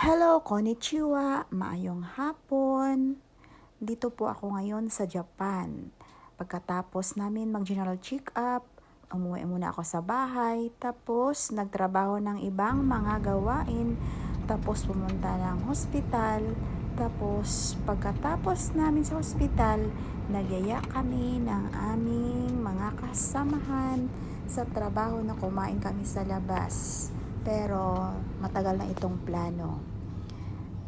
Hello, konnichiwa, maayong hapon. Dito po ako ngayon sa Japan. Pagkatapos namin mag-general check-up, umuwi muna ako sa bahay, tapos nagtrabaho ng ibang mga gawain, tapos pumunta ng hospital, tapos pagkatapos namin sa hospital, nagyaya kami ng aming mga kasamahan sa trabaho na kumain kami sa labas. Pero matagal na itong plano.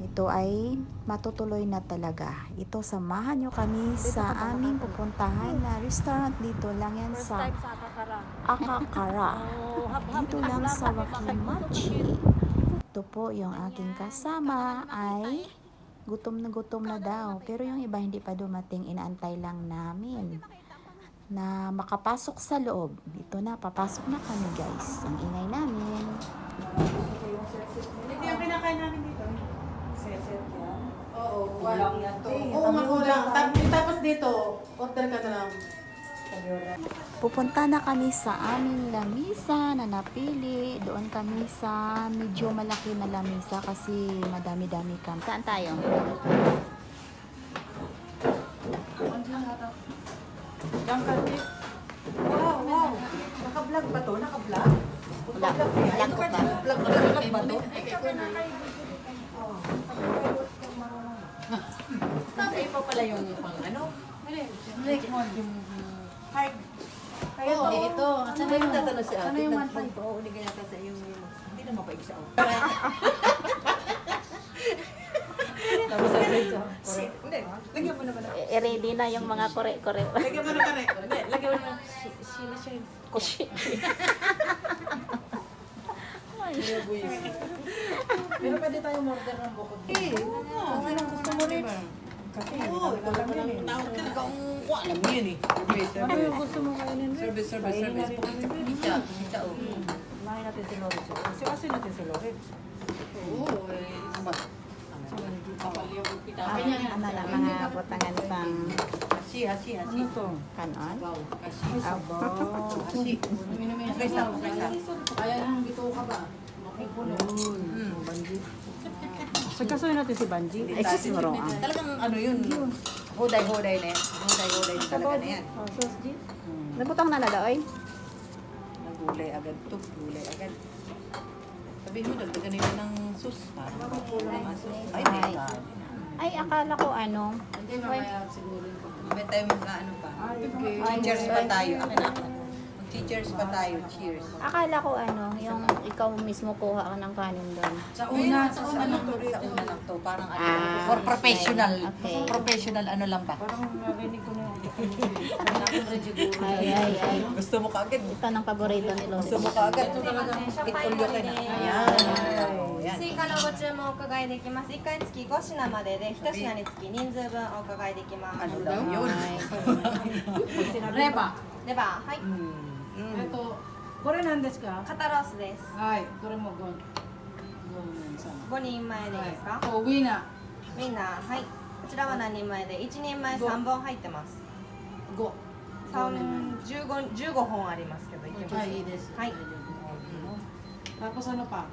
Ito ay matutuloy na talaga. Ito, samahan nyo kami sa aming pupuntahan na restaurant dito lang yan First sa sa Akakara. Akakara. Oh, hap-hap Dito lang sa Wakimachi. Ito po yung aking kasama ay gutom na gutom na daw. Pero yung iba hindi pa dumating, inaantay lang namin na makapasok sa loob. Ito na, papasok na kami guys. Ang ingay namin. Hindi yung kinakain namin dito. Seset yan. Oo, Kulang yan to. Oo, makulang. Tapos, tapos dito, order ka na lang. Pupunta na kami sa aming lamisa na napili. Doon kami sa medyo malaki na lamisa kasi madami-dami kami. Saan tayo? Diyan ka din. Wow, wow. Naka-vlog ba to? Naka-vlog? Vlog ko pa. Vlog ba Vlog ba to? Ay pa pala yung pang ano? Like mo, yung hard. Kaya eh, ito. Na yung tatanong si ate? Ano yung one five? Oo, hindi kaya kasi yung... Hindi na mapaig sa ako. Tapos ko, Hindi, lagyan mo naman. I-ready na yung mga kore-kore. Lagyan mo na ka rin. Hindi, lagyan mo naman. Si- Sila siya yung... Kushi. Pero pwede tayo order ng bukod. Eh, kung anong gusto mo rin. Kasi, oo, ito lang yan eh. Tawag ka na kung alam mo yun eh. Service, Ano yung service. gusto mo kainin rin? Service, service, service. Kumita, kumita oh. Kumain natin si Lorit. Kasi kasi natin si Lorit. Oo, eh. Ba? Ano lang mga butangan sang Hasi, hasi, hasi. Ano to? kanon? Wow, hasi. Aba. Hasi. Presa, presa. Kaya nang bito ka ba? Hmm. Pagkasuhin natin si Banji. Ay, sis mo ah. Talagang ano yun, huday-huday na yan. Huday-huday na talaga na yan. Oh, sauce G. Nabutang na nada, oy. Nagulay agad to, gulay agad. Sabihin mo, dagdagan nila ng sus. Para makulang ang sus. Ay, may Ay. ka. Ay, akala ko ano. Hindi, mamaya siguro. May tayo mag-ano pa. Ay, Cheers pa tayo. Akin na. Mag-cheers pa tayo. Cheers. Akala ko ano, yung ikaw mismo kuha ka ng kanin doon. Sa una, sa una Parang ano, Ah, for professional. okay. Professional ano lang ba? Parang narinig ko na yung Ay, ay, ay. Gusto mo kaagad. Ito ng paborito ni Gusto Lolo. mo kaagad. Itulyo ka na. Ayan. Oh, yan. 追加のご注文お伺いできます。1回につき5品までで、1品につき人数分お伺いできます。 Ano daw yun? Reba. レバー、はい。 Mm. えっと、これなんですか肩ロースです。はい、これもご、 五人前でいいですか？はい、こちらは何人前で、一人前三本入ってます。五。十五、本ありますけど、いけます。はい、いいです。はい。マコさん。のパン。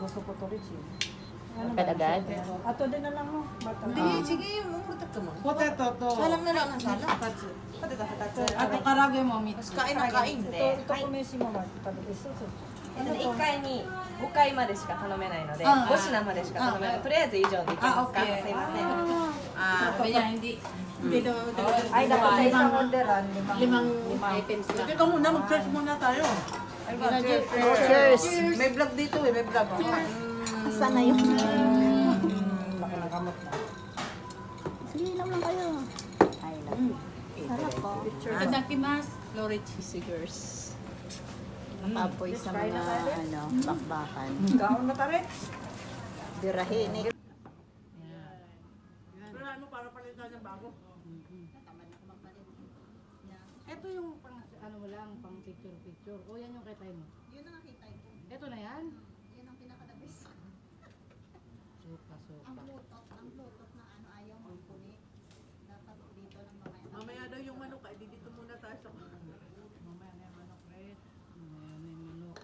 ごそこ取るち。あと唐揚げも3つ。1階に5階までしか頼めないので5品までしか頼めない。とりあえず以上でいきます。かすいません。ああこれでいいですかいただきます。Apoy sa mga ano, bakbakan. Gaon na tari. Birahin. Pero ano, para palitan ng bago. Ito yung pang, ano mo lang, pang picture-picture. O yan yung kitay mo. Yun ang kitay ko. Ito na yan? Yan ang pinaka-dabis. Suka, suka. Ang bluetooth, ang bluetooth na ano, ayaw magpuni. Dapat dito ng mga Mamaya daw yung manok, ay dito muna tayo sa Mamaya na yung manok, right? Mamaya na yung manok.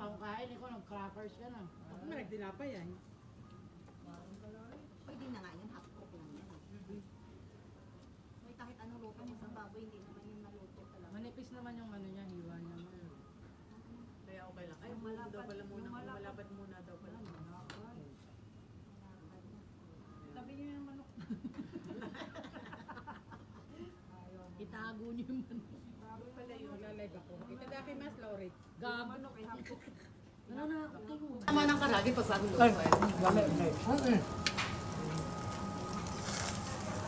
Akong kain. Ikaw, nag-crackers ka na. Ako nga nagdinapay yan. Pwede na nga yun, half cook lang yan. May kahit ano luto mo sa baboy, hindi naman yung naluto talaga. Manipis naman yung ano niya, hiwa niya. Kaya okay lang. Ay, muna daw pala muna. Malapad muna daw pala. Tabi niyo yung manok. Itago niyo yung manok. Lalay ako. Itadaki mas, Laurie. Gago. Ano na ako. Tama ng karagi pag bago luto.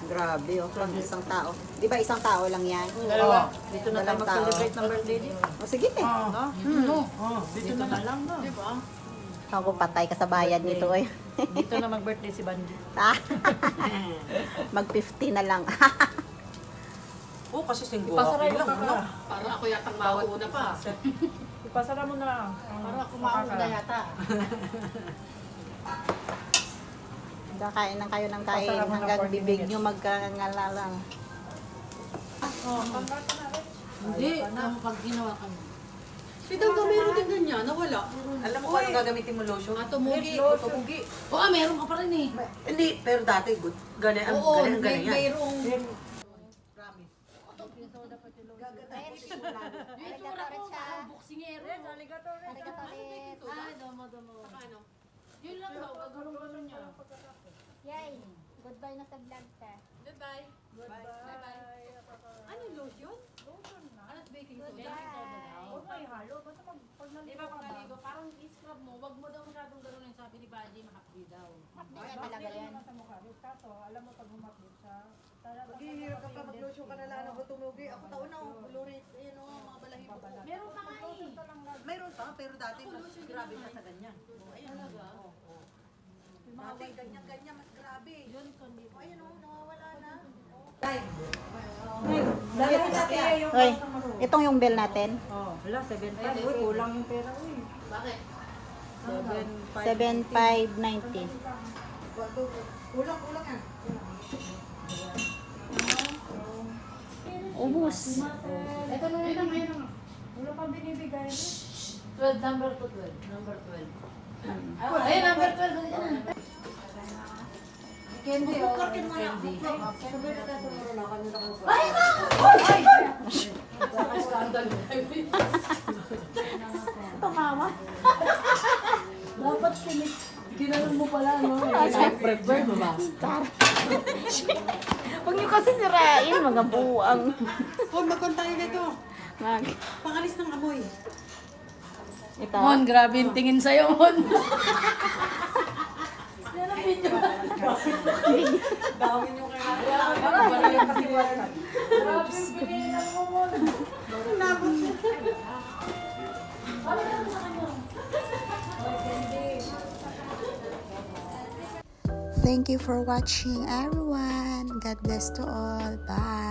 Grabe, oh. Pag isang tao. Di ba isang tao lang yan? Dalawa. Dito na tayo mag-celebrate ng birthday niyo. O sige, te. No. Dito na lang na. Di ba? Ako patay ka sa bayad nito, eh. Dito na mag-birthday si Banji. Ah. Mag 50 na lang. Oo, oh, kasi singgo ako lang. Ano? Para ako yatang mauuna pa. Ipasara mo na. Para kumaunda yata. Kakain lang kayo ng kain hanggang bibig nyo magkangalalang. Hindi. Ang pag ginawa ka mo. Si Dangga meron din ganyan, nawala. Alam mo kung ano gagamitin mo lotion? Ah, tumugi. Tumugi. Oo, ah, meron ka pa rin eh. Hindi, pero dati good. Ganyan, ang Oo, ganyan, may, ganyan. mayroong... Arigato Parang buksingero. Ay, damo, damo. Yun lang daw, gagawin niya. Yay! Goodbye na sa vlog ka. Goodbye. Bye-bye. Ano lotion? Ano baking soda? Huwag may halo. Basta pag, pag naligo ka naligo, parang i-scrub mo, wag mo daw masyadong gano'n yung sabi ni Baji, mahapdi daw. Hindi yan talaga yan. Maghihirap ka pa mag-lotion ka na lang ako tumugi. Ako taon na, bulurit. Ayun o, mga balahibo ko. Meron ka nga eh. Mayroon pa, pero dati mas grabe na sa ganyan. Oh, Ayan. Oo, oo. Dati ganyan-ganyan, mas grabe. Yun, kundi. Oh, Ayun o, nawawala na. Hoy, itong yung bill natin. Oh, wala, 7.5. Uy, kulang yung pera. Uy. Bakit? 7,590. Kulang-kulang yan. Ubus. Ito na yun, ayun na. Wala pang binibigay. 12, number 12. Number 12. Ayun, number 12. Halika na. Candy, oh. Candy. Ay, Scandal. Tumawa. Ginanon mo pala, no? Prefer mo ba? Huwag niyo kasi sirain, mga buwang. Huwag magkontahin nito. Mag. Pangalis ng amoy. Ito. Mon, grabe yung tingin sa'yo, Mon. Dami nyo kaya. Parang yung kasi wala. Grabe yung pinilan mo, Mon. Nabot siya. Thank you for watching everyone. God bless to all. Bye.